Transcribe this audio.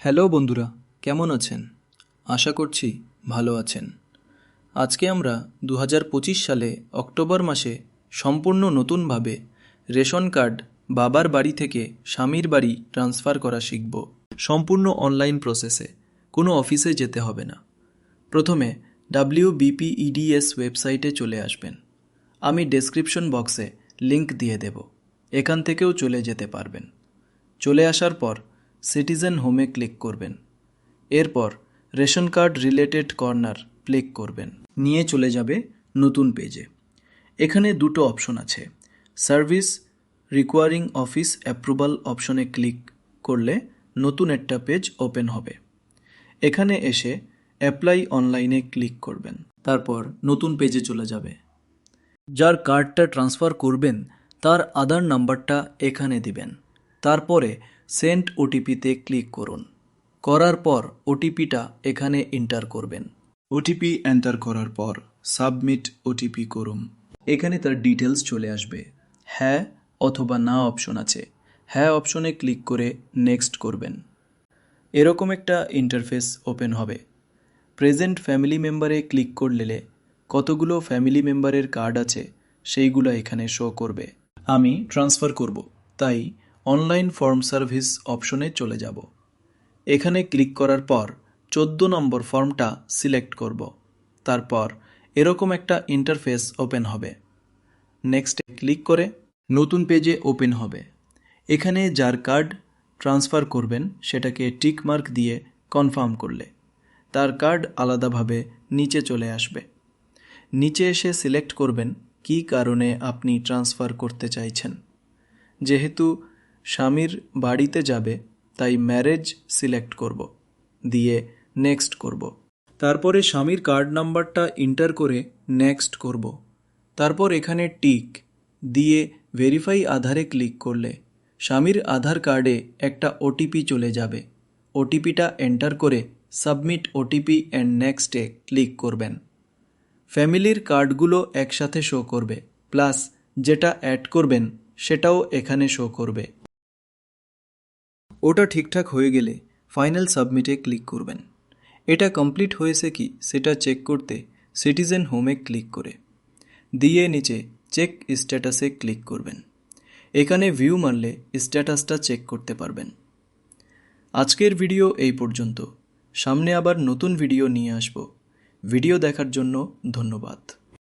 Hello বন্ধুরা, কেমন আছেন? আশা করছি ভালো আছেন। আজকে আমরা দু সালে অক্টোবর মাসে সম্পূর্ণ নতুনভাবে রেশন কার্ড বাবার বাড়ি থেকে স্বামীর বাড়ি ট্রান্সফার করা শিখব। সম্পূর্ণ অনলাইন প্রসেসে, কোনো অফিসে যেতে হবে না। প্রথমে ডাব্লিউ বিপিইডিএস ওয়েবসাইটে চলে আসবেন। আমি ডেসক্রিপশন বক্সে লিংক দিয়ে দেব। এখান থেকেও চলে যেতে পারবেন। চলে আসার পর সিটিজেন হোমে ক্লিক করবেন। এরপর ration card related corner click করবেন। নিয়ে চলে যাবে নতুন পেজে। এখানে দুটো অপশন আছে। সার্ভিস রিকোয়ারিং অফিস অ্যাপ্রুভাল অপশনে ক্লিক করলে নতুন একটা পেজ ওপেন হবে। এখানে এসে অ্যাপ্লাই অনলাইনে ক্লিক করবেন। তারপর নতুন পেজে চলে যাবে। যার কার্ডটা ট্রান্সফার করবেন, তার আধার নাম্বারটা এখানে দিবেন। তারপরে সেন্ড ওটিপিতে ক্লিক করুন। করার পর ওটিপিটা এখানে এন্টার করবেন। ওটিপি এন্টার করার পর সাবমিট ওটিপি করুন। এখানে তার ডিটেলস চলে আসবে। হ্যাঁ অথবা না অপশন আছে। হ্যাঁ অপশনে ক্লিক করে নেক্সট করবেন। এরকম একটা ইন্টারফেস ওপেন হবে। প্রেজেন্ট ফ্যামিলি মেম্বারে ক্লিক করলে কতগুলো ফ্যামিলি মেম্বারের কার্ড আছে সেইগুলো এখানে শো করবে। আমি ট্রান্সফার করব তাই অনলাইন ফর্ম সার্ভিস অপশনে চলে যাব। এখানে ক্লিক করার পর চোদ্দ নম্বর ফর্মটা সিলেক্ট করব। তারপর এরকম একটা ইন্টারফেস ওপেন হবে। নেক্সটে ক্লিক করে নতুন পেজে ওপেন হবে। এখানে যার কার্ড ট্রান্সফার করবেন সেটাকে টিক মার্ক দিয়ে কনফার্ম করলে। তার কার্ড আলাদাভাবে নিচে চলে আসবে। নিচে এসে সিলেক্ট করবেন কী কারণে আপনি ট্রান্সফার করতে চাইছেন। যেহেতু স্বামীর বাড়িতে যাবে, তাই ম্যারেজ সিলেক্ট করব, দিয়ে নেক্সট করব। তারপরে স্বামীর কার্ড নাম্বারটা এন্টার করে নেক্সট করব। তারপর এখানে টিক দিয়ে ভেরিফাই আধারে ক্লিক করলে স্বামীর আধার কার্ডে একটা ওটিপি চলে যাবে। ওটিপিটা এন্টার করে সাবমিট ওটিপি অ্যান্ড নেক্সটে ক্লিক করবেন। ফ্যামিলির কার্ডগুলো একসাথে শো করবে প্লাস যেটা অ্যাড করবেন, সেটাও এখানে শো করবে। ওটা ঠিকঠাক হয়ে গেলে ফাইনাল সাবমিটে ক্লিক করবেন। এটা কমপ্লিট হয়েছে কি সেটা চেক করতে সিটিজেন হোমে ক্লিক করে। দিয়ে নিচে চেক স্ট্যাটাসে ক্লিক করবেন। এখানে ভিউ মারলে স্ট্যাটাসটা চেক করতে পারবেন। আজকের ভিডিও এই পর্যন্ত। সামনে আবার নতুন ভিডিও নিয়ে আসব। ভিডিও দেখার জন্য ধন্যবাদ।